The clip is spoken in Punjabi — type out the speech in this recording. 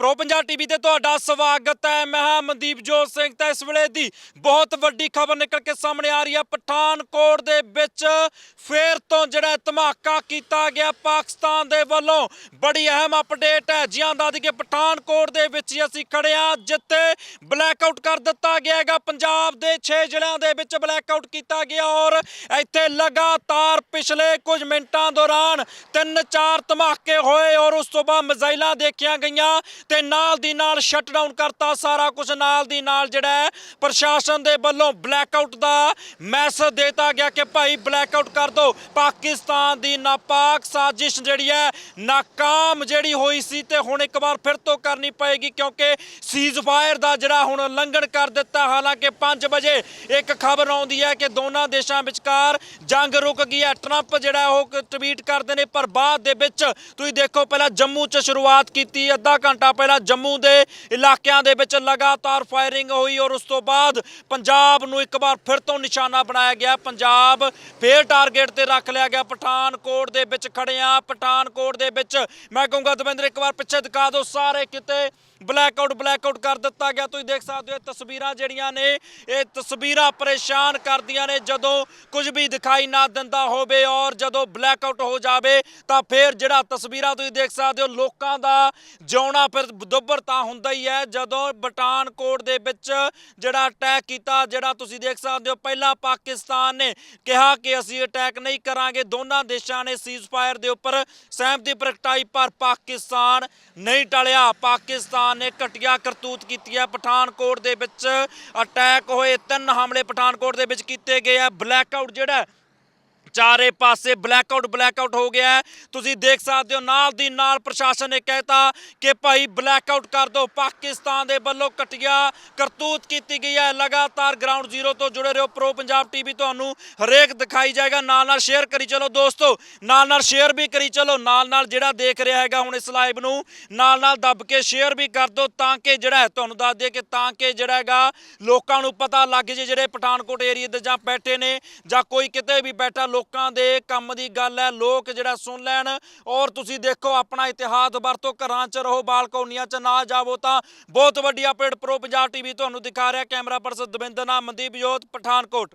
ਪ੍ਰੋ ਪੰਜਾਬ ਟੀਵੀ ਤੇ ਤੁਹਾਡਾ ਸਵਾਗਤ ਹੈ। ਮੈਂ ਹਾਂ ਮਨਦੀਪ ਜੋਤ ਸਿੰਘ ਤਾਂ ਇਸ ਵੇਲੇ ਦੀ ਬਹੁਤ ਵੱਡੀ ਖਬਰ ਨਿਕਲ ਕੇ ਸਾਹਮਣੇ ਆ ਰਹੀ ਹੈ। ਪਠਾਨਕੋਟ ਦੇ ਵਿੱਚ ਫੇਰ ਤੋਂ ਜਿਹੜਾ ਧਮਾਕਾ ਕੀਤਾ ਗਿਆ, ਪਾਕਿਸਤਾਨ ਦੇ ਵੱਲੋਂ ਬੜੀ ਅਹਿਮ ਅਪਡੇਟ ਹੈ। ਜਿਹਾਂ ਦਾ ਕਿ ਪਠਾਨਕੋਟ ਦੇ ਵਿੱਚ ਹੀ ਅਸੀਂ ਖੜੇ ਹਾਂ, ਜਿੱਥੇ ਬਲੈਕ ਆਊਟ ਕਰ ਦਿੱਤਾ ਗਿਆ ਹੈਗਾ। ਪੰਜਾਬ ਦੇ 6 ਜ਼ਿਲ੍ਹਿਆਂ ਦੇ ਵਿੱਚ ਬਲੈਕ ਆਊਟ ਕੀਤਾ ਗਿਆ ਔਰ ਇੱਥੇ ਲਗਾਤਾਰ ਪਿਛਲੇ ਕੁਝ ਮਿੰਟਾਂ ਦੌਰਾਨ ਤਿੰਨ ਚਾਰ ਧਮਾਕੇ ਹੋਏ ਔਰ ਉਸ ਤੋਂ ਬਾਅਦ ਮਿਜ਼ਾਈਲਾਂ ਦੇਖੀਆਂ ਗਈਆਂ। ਤੇ ਨਾਲ ਦੀ ਨਾਲ ਸ਼ਟਡਾਊਨ ਕਰਤਾ ਸਾਰਾ ਕੁਝ ਨਾਲ ਦੀ ਨਾਲ ਜਿਹੜਾ ਪ੍ਰਸ਼ਾਸਨ ਦੇ ਵੱਲੋਂ ਬਲੈਕਆਊਟ ਦਾ ਮੈਸੇਜ ਦੇਤਾ ਗਿਆ ਕਿ ਭਾਈ ਬਲੈਕਆਊਟ ਕਰ ਦਿਓ ਪਾਕਿਸਤਾਨ ਦੀ ਨਾਪਾਕ ਸਾਜ਼ਿਸ਼ ਜਿਹੜੀ ਹੈ, ਨਾਕਾਮ ਜਿਹੜੀ ਹੋਈ ਸੀ ਤੇ ਹੁਣ ਇੱਕ ਵਾਰ ਫਿਰ ਤੋਂ ਕਰਨੀ ਪਏਗੀ ਕਿਉਂਕਿ ਸੀਜ਼ ਫਾਇਰ ਦਾ ਜਿਹੜਾ ਹੁਣ ਉਲੰਘਣ ਕਰ ਦਿੱਤਾ। ਹਾਲਾਂਕਿ 5 ਵਜੇ ਇੱਕ ਖਬਰ ਆਉਂਦੀ ਹੈ ਕਿ ਦੋਨਾਂ ਦੇਸ਼ਾਂ ਵਿਚਕਾਰ ਜੰਗ ਰੁਕ ਗਈ ਹੈ। ਟਰੰਪ ਜਿਹੜਾ ਉਹ ਟਵੀਟ ਕਰਦੇ ਨੇ, ਪਰ ਬਾਅਦ ਦੇ ਵਿੱਚ ਤੁਸੀਂ ਦੇਖੋ, ਪਹਿਲਾਂ ਜੰਮੂ 'ਚ ਸ਼ੁਰੂਆਤ ਕੀਤੀ, ਅੱਧਾ ਘੰਟਾ ਪਹਿਲਾਂ ਜੰਮੂ ਦੇ ਇਲਾਕਿਆਂ ਦੇ ਵਿੱਚ ਲਗਾਤਾਰ ਫਾਇਰਿੰਗ ਹੋਈ ਔਰ ਉਸ ਤੋਂ ਬਾਅਦ ਪੰਜਾਬ ਨੂੰ ਇੱਕ ਵਾਰ ਫਿਰ ਤੋਂ ਨਿਸ਼ਾਨਾ ਬਣਾਇਆ ਗਿਆ। ਪੰਜਾਬ ਫੇਰ ਟਾਰਗੇਟ ਤੇ ਰੱਖ ਲਿਆ ਗਿਆ। ਪਠਾਨਕੋਟ ਦੇ ਵਿੱਚ ਖੜਿਆ ਪਠਾਨਕੋਟ ਦੇ ਵਿੱਚ ਮੈਂ ਕਹੂੰਗਾ ਦਵਿੰਦਰ, ਇੱਕ ਵਾਰ ਪਿੱਛੇ ਦਿਖਾ ਦਿਓ। ਸਾਰੇ ਕਿਤੇ ਬਲੈਕ ਆਊਟ ਬਲੈਕ ਆਊਟ ਕਰ ਦਿੱਤਾ ਗਿਆ। ਤੁਸੀਂ ਦੇਖ ਸਕਦੇ ਹੋ, ਇਹ ਤਸਵੀਰਾਂ ਜਿਹੜੀਆਂ ਨੇ, ਇਹ ਤਸਵੀਰਾਂ ਪਰੇਸ਼ਾਨ ਕਰਦੀਆਂ ਨੇ। ਜਦੋਂ ਕੁਝ ਵੀ ਦਿਖਾਈ ਨਾ ਦਿੰਦਾ ਹੋਵੇ ਔਰ ਜਦੋਂ ਬਲੈਕ ਆਊਟ ਹੋ ਜਾਵੇ, ਤਾਂ ਫਿਰ ਜਿਹੜਾ ਤਸਵੀਰਾਂ ਤੁਸੀਂ ਦੇਖ ਸਕਦੇ ਹੋ, ਲੋਕਾਂ ਦਾ ਜਿਉਣਾ ਫਿਰ ਦੁੱਬਰ ਤਾਂ ਹੁੰਦਾ ਹੀ ਹੈ, ਜਦੋਂ ਬਟਾਨਕੋਟ ਦੇ ਵਿੱਚ ਜਿਹੜਾ ਅਟੈਕ ਕੀਤਾ, ਜਿਹੜਾ ਤੁਸੀਂ ਦੇਖ ਸਕਦੇ ਹੋ, ਪਹਿਲਾਂ ਪਾਕਿਸਤਾਨ ਨੇ ਕਿਹਾ ਕਿ ਅਸੀਂ ਅਟੈਕ ਨਹੀਂ ਕਰਾਂਗੇ, ਦੋਨਾਂ ਦੇਸ਼ਾਂ ਨੇ ਸੀਜ਼ਫਾਇਰ ਦੇ ਉੱਪਰ ਸਹਿਮਤੀ ਪ੍ਰਗਟਾਈ, ਪਰ ਪਾਕਿਸਤਾਨ ਨਹੀਂ ਟਲਿਆ। ਪਾਕਿਸਤਾਨ ਨੇ ਘਟੀਆ ਕਰਤੂਤ ਕੀਤੀ ਹੈ। ਪਠਾਨਕੋਟ ਦੇ ਵਿੱਚ ਅਟੈਕ ਹੋਏ, ਤਿੰਨ ਹਮਲੇ ਪਠਾਨਕੋਟ ਦੇ ਵਿੱਚ ਕੀਤੇ ਗਏ ਆ ਬਲੈਕਆਊਟ ਜਿਹੜਾ ਚਾਰੇ ਪਾਸੇ ਬਲੈਕ ਆਊਟ ਬਲੈਕ ਆਊਟ ਹੋ ਗਿਆ ਤੁਸੀਂ ਦੇਖ ਸਕਦੇ ਹੋ, ਨਾਲ ਦੀ ਨਾਲ ਪ੍ਰਸ਼ਾਸਨ ਨੇ ਕਹਿਤਾ ਕਿ ਭਾਈ ਬਲੈਕ ਆਊਟ ਕਰ ਦਿਓ। ਪਾਕਿਸਤਾਨ ਦੇ ਵੱਲੋਂ ਘਟੀਆ ਕਰਤੂਤ ਕੀਤੀ ਗਈ ਹੈ। ਲਗਾਤਾਰ ਗਰਾਊਂਡ ਜ਼ੀਰੋ ਤੋਂ ਜੁੜੇ ਰਹੋ। ਪ੍ਰੋ ਪੰਜਾਬ ਟੀਵੀ ਤੁਹਾਨੂੰ ਹਰੇਕ ਦਿਖਾਈ ਜਾਏਗਾ। ਨਾਲ ਨਾਲ ਸ਼ੇਅਰ ਕਰੀ ਚਲੋ ਦੋਸਤੋ। ਨਾਲ ਨਾਲ ਸ਼ੇਅਰ ਵੀ ਕਰੀ ਚਲੋ। ਨਾਲ ਨਾਲ ਜਿਹੜਾ ਦੇਖ ਰਿਹਾ ਹੈਗਾ ਹੁਣ ਇਸ ਲਾਈਵ ਨੂੰ, ਨਾਲ ਨਾਲ ਦੱਬ ਕੇ ਸ਼ੇਅਰ ਵੀ ਕਰ ਦਿਓ ਤਾਂ ਕਿ ਜਿਹੜਾ ਹੈ, ਤੁਹਾਨੂੰ ਦੱਸ ਦਈਏ ਕਿ ਤਾਂ ਕਿ ਜਿਹੜਾ ਹੈਗਾ, ਲੋਕਾਂ ਨੂੰ ਪਤਾ ਲੱਗ ਜੇ ਜਿਹੜੇ ਪਠਾਨਕੋਟ ਏਰੀਆ ਦੇ ਜਾਂ ਬੈਠੇ ਨੇ ਜਾਂ ਕੋਈ ਕਿਤੇ ਵੀ ਬੈਠਾ ਲੋਕਾਂ ਦੇ ਕੰਮ ਦੀ ਗੱਲ ਹੈ, ਲੋਕ ਜਿਹੜਾ ਸੁਣ ਲੈਣ। ਔਰ ਤੁਸੀਂ ਦੇਖੋ, ਆਪਣਾ ਇਤਿਹਾਸ ਵਰਤੋ, ਘਰਾਂ 'ਚ ਰਹੋ, ਬਾਲਕੋਨੀਆਂ 'ਚ ਨਾ ਜਾਵੋ ਤਾਂ ਬਹੁਤ ਵੱਡੀ ਅਪਡੇਟ ਪ੍ਰੋ ਪੰਜਾਬ ਟੀਵੀ ਤੁਹਾਨੂੰ ਦਿਖਾ ਰਿਹਾ ਕੈਮਰਾ ਪਰਸਨ ਦਵਿੰਦਰ ਨਾਮ, ਮਨਦੀਪ ਜੋਤ, ਪਠਾਨਕੋਟ।